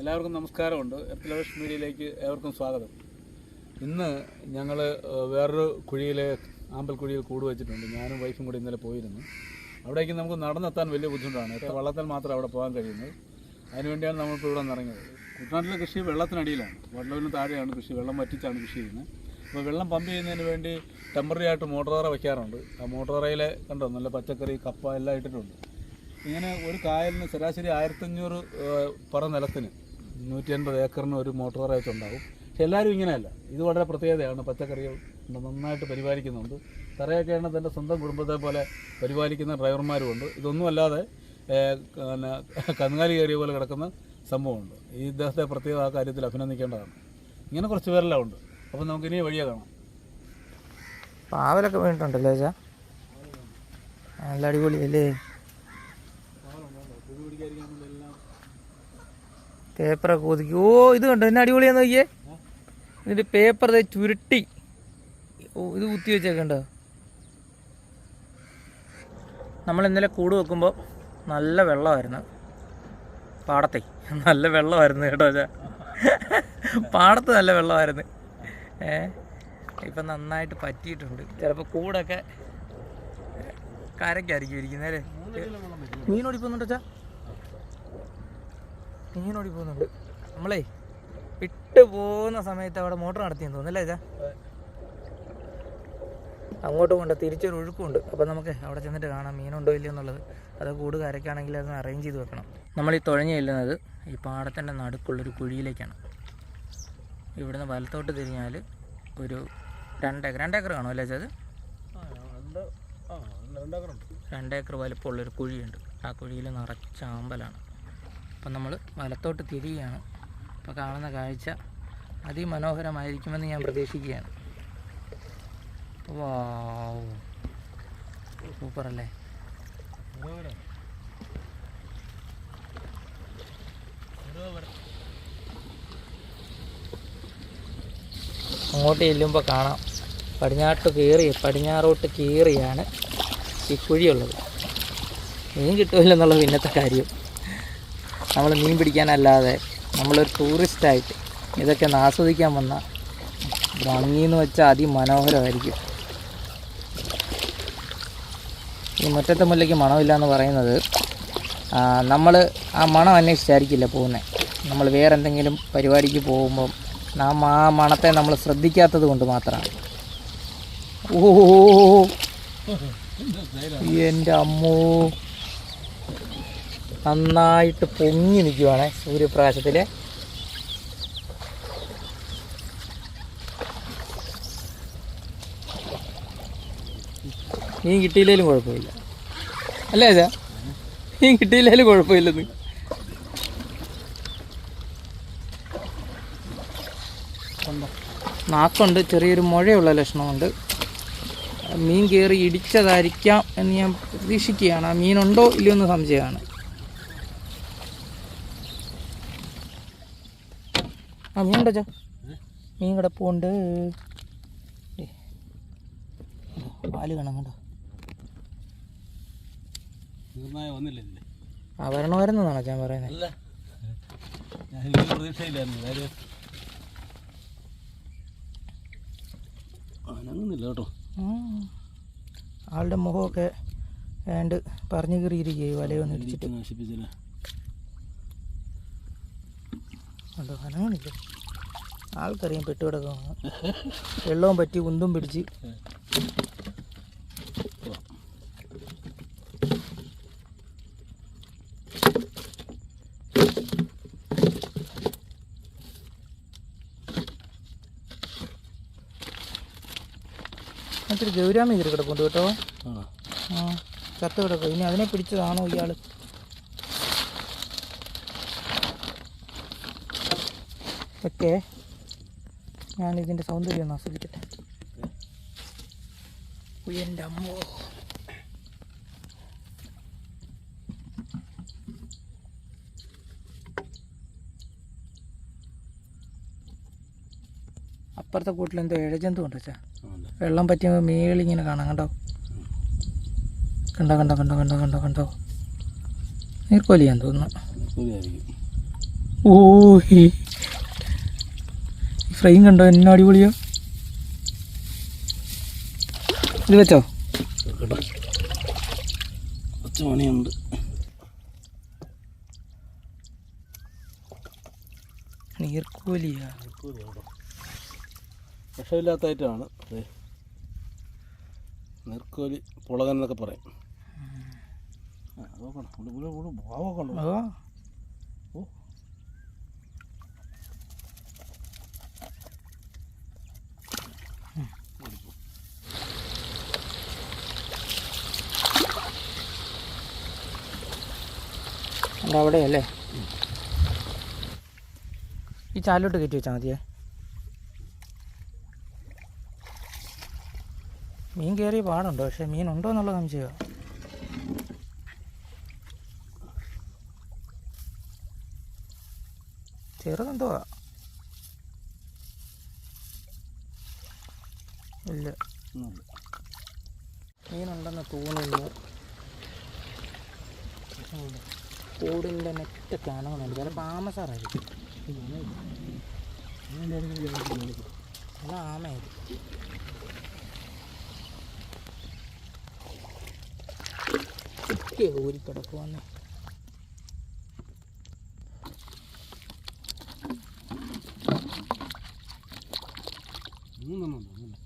എല്ലാവർക്കും നമസ്കാരമുണ്ട്. എർത്തലവേഷ് മീഡിയയിലേക്ക് ഏവർക്കും സ്വാഗതം. ഇന്ന് ഞങ്ങൾ വേറൊരു കുഴിയിൽ ആമ്പൽക്കുഴിയിൽ കൂട് വെച്ചിട്ടുണ്ട്. ഞാനും വൈഫും കൂടി ഇന്നലെ പോയിരുന്നു. അവിടേക്ക് നമുക്ക് നടന്നെത്താൻ വലിയ ബുദ്ധിമുട്ടാണ്. എത്ര വള്ളത്തിൽ മാത്രമേ അവിടെ പോകാൻ കഴിയുന്നത്. അതിനുവേണ്ടിയാണ് നമ്മളിപ്പോൾ ഇവിടെ നിറങ്ങിയത് കുട്ടനാട്ടിലെ കൃഷി വെള്ളത്തിനടിയിലാണ്. വെള്ളത്തിന് താഴെയാണ് കൃഷി. വെള്ളം വറ്റിച്ചാണ് കൃഷി ചെയ്യുന്നത്. അപ്പോൾ വെള്ളം പമ്പ് ചെയ്യുന്നതിന് വേണ്ടി ടെമ്പററി ആയിട്ട് മോട്ടോറ വയ്ക്കാറുണ്ട് ആ മോട്ടോറയിലെ കണ്ടോ നല്ല പച്ചക്കറി കപ്പ എല്ലാം ഇട്ടിട്ടുണ്ട്. ഇങ്ങനെ ഒരു കായലിന് ശരാശരി ആയിരത്തഞ്ഞൂറ് പറ നിലത്തിന്. നൂറ്റി അൻപത് ഏക്കറിന് ഒരു മോട്ടോർ വെച്ചുണ്ടാവും. പക്ഷെ എല്ലാവരും ഇങ്ങനെയല്ല. ഇത് വളരെ പ്രത്യേകതയാണ്. പച്ചക്കറികൾ നന്നായിട്ട് പരിപാലിക്കുന്നുണ്ട്. തറയൊക്കെയാണ് തന്റെ സ്വന്തം കുടുംബത്തെ പോലെ പരിപാലിക്കുന്ന ഡ്രൈവർമാരുമുണ്ട്. ഇതൊന്നും അല്ലാതെ ഏഹ്, പിന്നെ കന്നുകാലി കയറിയ പോലെ കിടക്കുന്ന സംഭവമുണ്ട്. ഈ ഇദ്ദേഹത്തെ പ്രത്യേക ആ കാര്യത്തിൽ അഭിനന്ദിക്കേണ്ടതാണ്. ഇങ്ങനെ കുറച്ച് പേരെല്ലാം ഉണ്ട്. അപ്പം നമുക്ക് ഇനി വഴിയെ കാണാം. പാവലൊക്കെ വീണിട്ടുണ്ടല്ലോ ചേച്ചാ നല്ല അടിപൊളിയല്ലേ? പേപ്പറൊക്കെ ഒതുക്കി. ഓ ഇത് കണ്ടോ? എന്നെ അടിപൊളിയാന്ന് നോക്കിയേ. ഇതിന്റെ പേപ്പർ ചുരുട്ടി. ഓ ഇത് കുത്തി വെച്ചേക്കണ്ടോ നമ്മൾ ഇന്നലെ കൂട് വെക്കുമ്പോൾ നല്ല വെള്ളമായിരുന്നു. പാടത്തെ. നല്ല വെള്ളമായിരുന്നു കേട്ടോ ചാ പാടത്ത് നല്ല വെള്ളമായിരുന്നു. ഏ ഇപ്പം നന്നായിട്ട് പറ്റിയിട്ടുണ്ട്. ചിലപ്പോൾ കൂടൊക്കെ കരയ്ക്കായിരിക്കും ഇരിക്കുന്നേ അല്ലേ? മീനോടി പോകുന്നുണ്ടോ ഓടി പോകുന്നുണ്ട്. നമ്മളേ വിട്ട് പോകുന്ന സമയത്ത് അവിടെ മോട്ടർ നടത്തിയെന്ന് തോന്നുന്നല്ലേ ഇതാ? അങ്ങോട്ട് കൊണ്ട് തിരിച്ചൊരു ഒഴുക്കുണ്ട്. അപ്പോൾ നമുക്ക് അവിടെ ചെന്നിട്ട് കാണാം മീനുണ്ടോ ഇല്ലയോ എന്നുള്ളത്. അത് കൂട് കരയ്ക്കാണെങ്കിൽ അതൊന്ന് അറേഞ്ച് ചെയ്ത് വെക്കണം. നമ്മൾ ഈ തുഴഞ്ഞു ചെല്ലുന്നത് ഈ പാടത്തിന്റെ നടുക്കുള്ളൊരു കുഴിയിലേക്കാണ്. ഇവിടുന്ന് വലത്തോട്ട് തിരിഞ്ഞാൽ ഒരു രണ്ടേക്കർ. രണ്ടേക്കർ കാണും അല്ലേ ചത് രണ്ടേക്കർ വലിപ്പമുള്ളൊരു കുഴിയുണ്ട്. ആ കുഴിയിൽ നിറച്ച ആമ്പലാണ് അപ്പം നമ്മൾ വലത്തോട്ട് തിരിയുകയാണ്. അപ്പോൾ കാണുന്ന കാഴ്ച അതിമനോഹരമായിരിക്കുമെന്ന് ഞാൻ പ്രതീക്ഷിക്കുകയാണ്. വാവ് സൂപ്പറല്ലേ? അങ്ങോട്ട് ചെല്ലുമ്പോൾ കാണാം. പടിഞ്ഞാട്ട് കീറി പടിഞ്ഞാറോട്ട് കീറിയാണ് ഈ കുഴിയുള്ളത്. മീൻ കിട്ടുമല്ലെന്നുള്ള പിന്നത്തെ കാര്യം. നമ്മൾ മീൻ പിടിക്കാനല്ലാതെ നമ്മളൊരു ടൂറിസ്റ്റായിട്ട് ഇതൊക്കെ ഒന്ന് ആസ്വദിക്കാൻ വന്ന ഭംഗിയെന്ന് വെച്ചാൽ അതിമനോഹരമായിരിക്കും. ഈ മുറ്റത്തെ മുല്ലയ്ക്ക് മണമില്ല എന്ന് പറയുന്നത് നമ്മൾ ആ മണം അന്വേഷിച്ചായിരിക്കില്ല പോകുന്നത് നമ്മൾ വേറെ എന്തെങ്കിലും പരിപാടിക്ക് പോകുമ്പം നാം ആ മണത്തെ നമ്മൾ ശ്രദ്ധിക്കാത്തത് കൊണ്ട് മാത്രമാണ്. ഓ എന്റെ അമ്മോ. നന്നായിട്ട് പൊങ്ങി നിൽക്കുവാണ് സൂര്യപ്രകാശത്തിൽ മീൻ കിട്ടിയില്ലേലും കുഴപ്പമില്ല. അല്ലേ അച്ഛാ? മീൻ കിട്ടിയില്ലേലും കുഴപ്പമില്ലെന്ന്. നാക്കുണ്ട് ചെറിയൊരു മുഴയുള്ള ലക്ഷണമുണ്ട്. മീൻ കയറി ഇടിച്ചതായിരിക്കാം എന്ന് ഞാൻ പ്രതീക്ഷിക്കുകയാണ്. ആ മീനുണ്ടോ ഇല്ലയോ എന്ന് സംശയമാണ്. ആ മീൻ ഉണ്ടോ മീൻ കിടപ്പുണ്ട്. പാൽ കാണുന്നുണ്ടോ കണ്ടോ? വരുന്നതാണോ ആ വരണമായിരുന്നാണോ ഞാൻ പറയുന്നത് അനങ്ങുന്നില്ല കേട്ടോ. ആളുടെ മുഖമൊക്കെ ഏണ്ട് പറഞ്ഞു കീറിയിരിക്കുകയായി വലയൊന്നും ഇടിച്ചിട്ട്. നശിപ്പിച്ചില്ല അതോ അനങ്ങണില്ല ആൾക്കറിയാം പെട്ടുകിടക്കുന്നു വെള്ളവും പറ്റി കുന്തും പിടിച്ച്. ഗൗരാമി ഇതിൽ കിടപ്പുണ്ട് കേട്ടോ. ആ ആ ചത്ത് കിടക്കും ഇനി അതിനെ പിടിച്ചതാണോ ഇയാൾ? ഓക്കെ ഞാൻ ഇതിന്റെ സൗന്ദര്യം ഒന്ന് ആസ്വദിക്കട്ടെ. എന്റെ അമ്മോ. അപ്പുറത്തെ കൂട്ടിൽ എന്തോ ഇഴജന്തു ഉണ്ട് വെച്ചാ വെള്ളം പറ്റിയ മേളിങ്ങനെ കാണാം കണ്ടോ? കണ്ടോ കണ്ടോ കണ്ടോ കണ്ടോ കണ്ടോ കണ്ടോ? നീർക്കോലിയാന്ന് തോന്നുന്നു. ഓ ഈ ഫ്രെയിം കണ്ടോ എന്നാ അടിപൊളിയോ ഇത് വെച്ചോ കുറച്ച് പണിയുണ്ട് നീർക്കോലിയാ വിഷമില്ലാത്തായിട്ടാണ് നീർക്കോലി പുളകൻ എന്നൊക്കെ പറയും ഭാവമൊക്കെ ഉണ്ടോ? അവിടെയല്ലേ? ഈ ചാലോട്ട് കയറ്റി വെച്ചാൽ മതിയേ. മീൻ കയറിയ പാടുണ്ടോ പക്ഷെ മീൻ ഉണ്ടോ എന്നുള്ള സംശയമാണ് ചെറുതെന്തോ ഇല്ല. മീനുണ്ടെന്ന് തോന്നുന്നു. കൂടിന്റെ നെറ്റൊക്കെ അനങ്ങുന്നുണ്ട് ചിലപ്പോൾ ആമസാറായിരിക്കും അല്ല ആമയായിരിക്കും. ഒരു ഊരി കിടക്കുവാന്ന് മൂന്നെണ്ണം ഉണ്ട്, മൂന്ന്.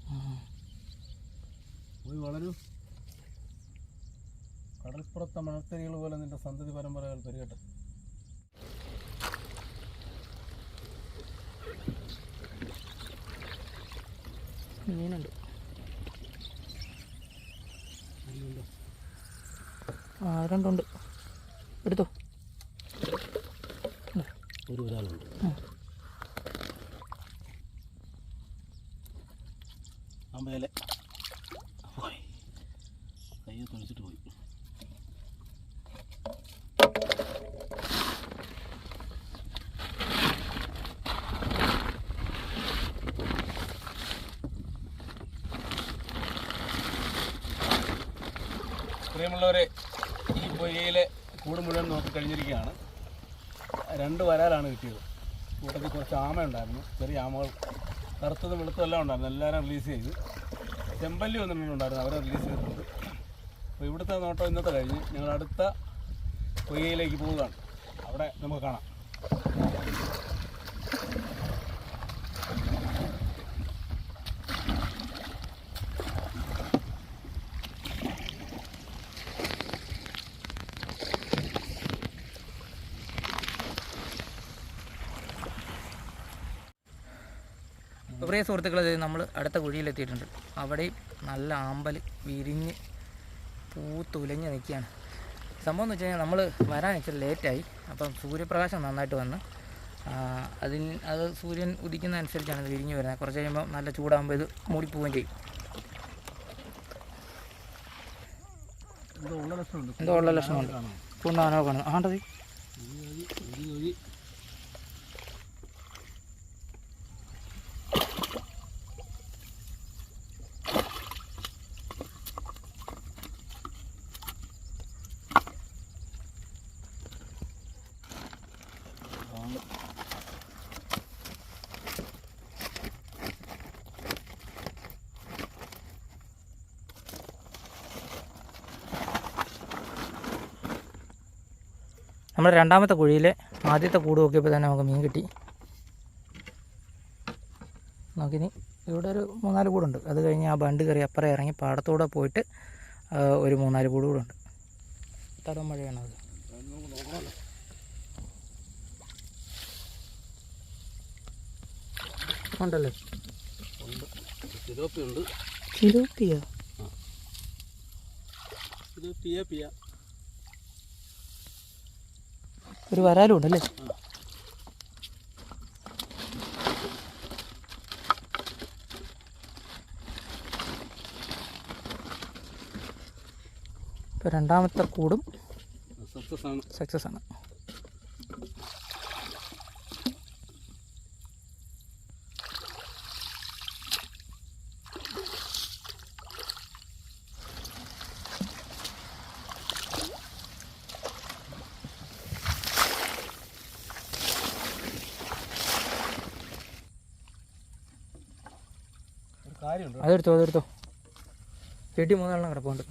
പോയി വളരൂ മണത്തരികൾ പോലെ നിന്റെ സന്തതി പരമ്പരകൾ പെരുകട്ടെ. മീനുണ്ട്. ആ രണ്ടുണ്ട്. എടുത്തോ. ഒരു ഒരാളുണ്ട്. പ്രിയമുള്ളവരെ ഈ പൊയ്യയിലെ കൂട് മുഴുവൻ നോക്കി കഴിഞ്ഞിരിക്കുകയാണ്. രണ്ട് വരാലാണ് കിട്ടിയത്. കൂട്ടത്തിൽ കുറച്ച് ആമ ഉണ്ടായിരുന്നു. ചെറിയ ആമകൾ കറുത്തതും വെളുത്തതും എല്ലാം ഉണ്ടായിരുന്നു. എല്ലാവരും റിലീസ് ചെയ്ത്. ചെമ്പല്ലി ഒന്നുണ്ടായിരുന്നു അവരെ റിലീസ് ചെയ്തിട്ടുണ്ട്. അപ്പോൾ ഇവിടുത്തെ നോട്ടം ഇന്നത്തെ കഴിഞ്ഞ് ഞങ്ങൾ അടുത്ത പൊയ്യയിലേക്ക് പോവുകയാണ്. അവിടെ നമുക്ക് കാണാം. പ്രിയ സുഹൃത്തുക്കളെ നമ്മൾ അടുത്ത കുഴിയിലെത്തിയിട്ടുണ്ട്. അവിടെയും നല്ല ആമ്പൽ വിരിഞ്ഞ് പൂത്തുലഞ്ഞ് നിൽക്കുകയാണ്. സംഭവം എന്ന് വെച്ച് കഴിഞ്ഞാൽ നമ്മൾ വരാൻ ഇച്ചിരി ലേറ്റായി. അപ്പം സൂര്യപ്രകാശം നന്നായിട്ട് വന്ന് അതിന് അത് സൂര്യൻ ഉദിക്കുന്ന അനുസരിച്ചാണ് ഇത് വിരിഞ്ഞ് വരുന്നത്. കുറച്ച് കഴിയുമ്പോൾ നല്ല ചൂടാകുമ്പോൾ ഇത് മൂടിപ്പോവുകയും ചെയ്യും. എന്തോ ഉള്ള ലക്ഷണമുണ്ട് എന്തോ ഉള്ള ലക്ഷണമുണ്ട് കൊണ്ടാണോ കാണുന്നത് ആണ്ടത്? നമ്മുടെ രണ്ടാമത്തെ കുഴിയിൽ ആദ്യത്തെ കൂട് നോക്കിയപ്പോൾ തന്നെ നമുക്ക് മീൻ കിട്ടി. നോക്കിനി ഇവിടെ ഒരു മൂന്നാൽ കൂടുണ്ട്. അത് കഴിഞ്ഞ് ആ ബണ്ട് കയറി അപ്പുറം ഇറങ്ങി പാടത്തൂടെ പോയിട്ട് ഒരു മൂന്നാൽ കൂട് ഉണ്ട്. തടം മഴയാണ് അത് ഉണ്ടല്ലേ ചിലോപ്പിയ പിയ. ഒരു വരാലും ഉണ്ടല്ലേ? ഇപ്പോൾ രണ്ടാമത്തെ കൂടും സക്സസ് ആണ് സക്സസ് ആണ് അതെടുത്തോ അതെടുത്തോ. ചെട്ടി മൂന്നാളെണ്ണം കിടപ്പുണ്ട്.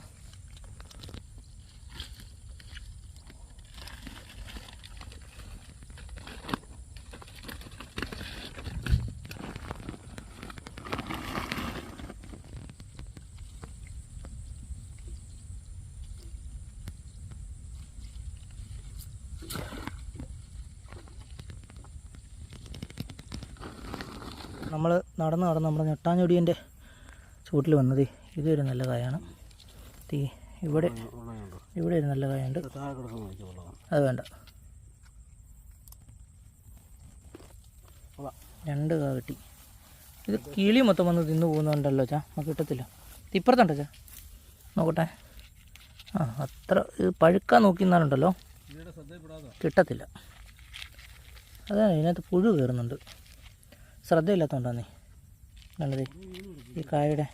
നമ്മൾ നടന്ന് നടന്ന് നമ്മുടെ ഞെട്ടാഞ്ഞൊടിയന്റെ ചൂട്ടിൽ വന്നത് ഇതൊരു നല്ല കായാണ്. തീ ഇവിടെ ഇവിടെ ഒരു നല്ല കായുണ്ട്. അത് വേണ്ട. രണ്ട് കാ കിട്ടി. ഇത് കിളി മൊത്തം വന്ന് തിന്നു പോകുന്നുണ്ടല്ലോ ചാ. നമുക്ക് കിട്ടത്തില്ല. ഇപ്പുറത്തുണ്ടോ ചാ. നോക്കട്ടെ. ആ അത്ര ഇത് പഴുക്കാൻ നോക്കി ശ്രദ്ധയിൽപ്പെടാതെ. കിട്ടത്തില്ല. അതാണ് ഇതിനകത്ത് പുഴു കയറുന്നുണ്ട്. ശ്രദ്ധയില്ലാത്തതുകൊണ്ടാന്നേ. കണ്ടതേ ഈ കായയുടെ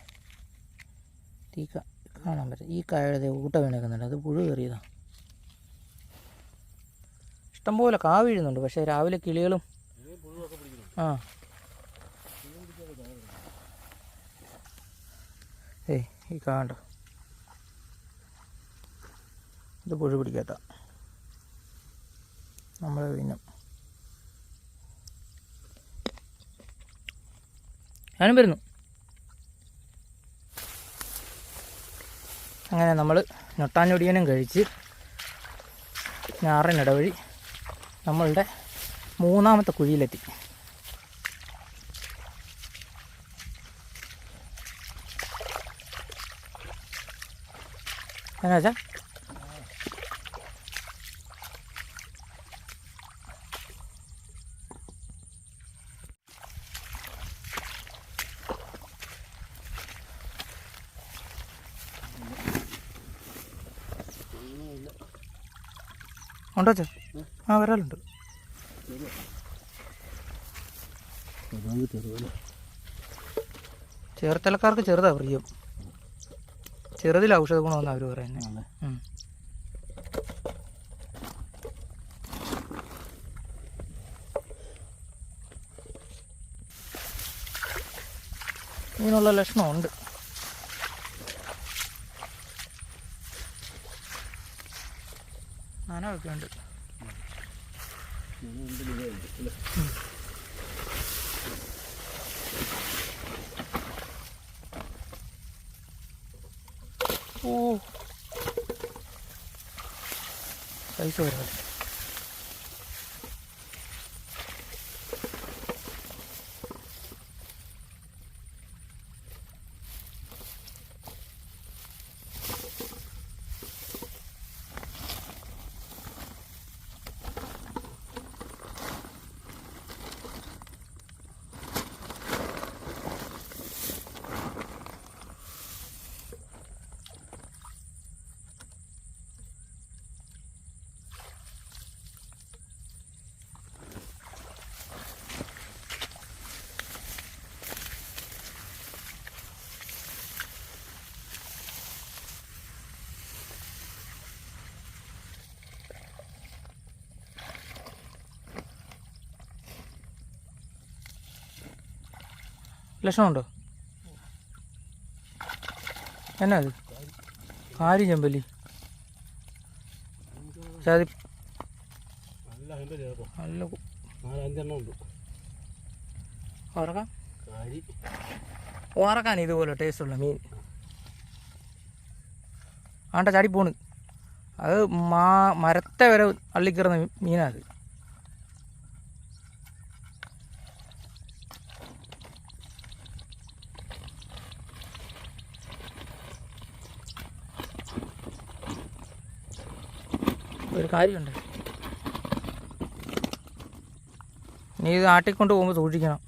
തീക്ക കാണാൻ പറ്റും. ഈ കായയുടെ ഊട്ട വീണേക്കുന്നുണ്ട്. അത് പുഴു കയറിയതാണ് ഇഷ്ടംപോലെ കാ വീഴുന്നുണ്ട്. പക്ഷേ രാവിലെ കിളികളും ആ. ഏയ് ഈ കാണ്ട? ഇത് പുഴു പിടിക്കാത്ത. നമ്മൾ പിന്നെ ഞാനും വരുന്നു. അങ്ങനെ നമ്മൾ ഞൊട്ടാഞ്ഞൊടിയനും കഴിച്ച് ഞാറിനിടവഴി നമ്മളുടെ മൂന്നാമത്തെ കുഴിയിലെത്തി. എന്നാ ഉണ്ടോ ചേ ആ വരാലുണ്ട്. ചേർത്തലക്കാർക്ക് ചെറുതാ പ്രിയം. ചെറുതിൽ ഔഷധ ഗുണമെന്ന് അവർ പറയുന്നത് ഇങ്ങനെയുള്ള ലക്ഷണമുണ്ട്. നനവൊക്കെ ഉണ്ട്. ഓ. സൈസ് വരുന്നത് ലക്ഷണമുണ്ടോ? എന്നാ അത് കാരി ചെമ്പല്ലി? പക്ഷെ അത് നല്ല ഉറക്കാം. ഉറക്കാൻ ഇതുപോലെ ടേസ്റ്റുള്ള മീൻ. ആണ്ട ചാടി പോണ്. അത് മാ മരത്തെ വരെ അള്ളിക്കറുന്ന മീനാ ഒരു കാര്യമുണ്ട്. നീ ഇത് ആട്ടിക്കൊണ്ട് പോകുമ്പോൾ സൂക്ഷിക്കണം.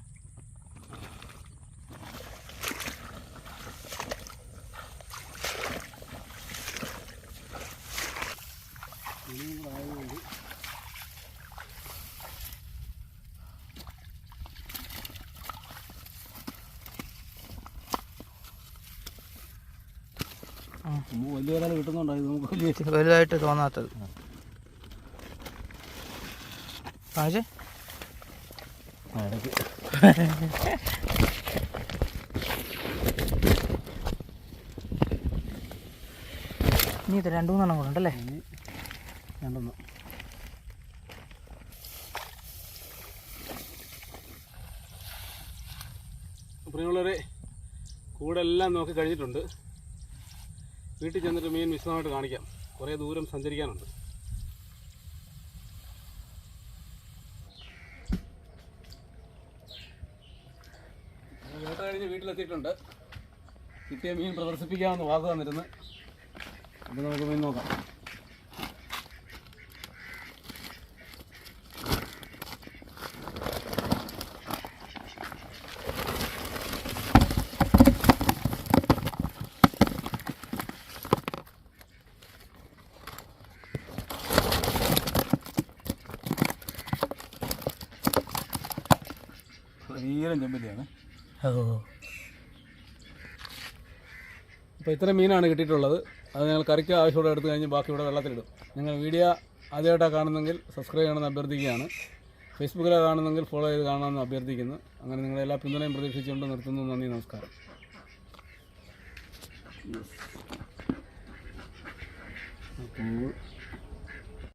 ഒരാൾ കിട്ടുന്നുണ്ടായി നമുക്ക് വലുതായിട്ട് തോന്നാത്തത്. പാചേ ഇനി ഇത് രണ്ടു മൂന്നെണ്ണം കൂടെ ഉണ്ടല്ലേ? രണ്ടെണ്ണം. പ്രിയമുള്ളവരെ കൂടെല്ലാം നോക്കി കഴിഞ്ഞിട്ടുണ്ട്. വീട്ടിൽ ചെന്നിട്ട് മീൻ വിശദമായിട്ട് കാണിക്കാം. കുറേ ദൂരം സഞ്ചരിക്കാനുണ്ട്. വീട്ടിലെത്തിയിട്ടുണ്ട്. കിട്ടിയ മീൻ പ്രദർശിപ്പിക്കാമെന്ന് വാക്ക് തന്നിരുന്നു. അപ്പം നമുക്ക് മീൻ നോക്കാം. വീരം ചെമ്പല്ലിയാണ് ഓ. അപ്പോൾ ഇത്ര മീനാണ് കിട്ടിയിട്ടുള്ളത്. അത് ഞങ്ങൾ കറിക്ക് ആവശ്യമുള്ള എടുത്തു കഴിഞ്ഞ് ബാക്കി ഇവിടെ വെള്ളത്തിലിടും. നിങ്ങൾ വീഡിയോ ആദ്യമായിട്ടാണ് കാണുന്നെങ്കിൽ സബ്സ്ക്രൈബ് ചെയ്യണമെന്ന് അഭ്യർത്ഥിക്കുകയാണ്. ഫേസ്ബുക്കിലാണ് കാണുന്നെങ്കിൽ ഫോളോ ചെയ്ത് കാണണമെന്ന് അഭ്യർത്ഥിക്കുന്നു. അങ്ങനെ നിങ്ങളുടെ എല്ലാ പിന്തുണയും പ്രതീക്ഷിച്ചുകൊണ്ട് നിർത്തുന്നു. നന്ദി നമസ്കാരം. അപ്പോൾ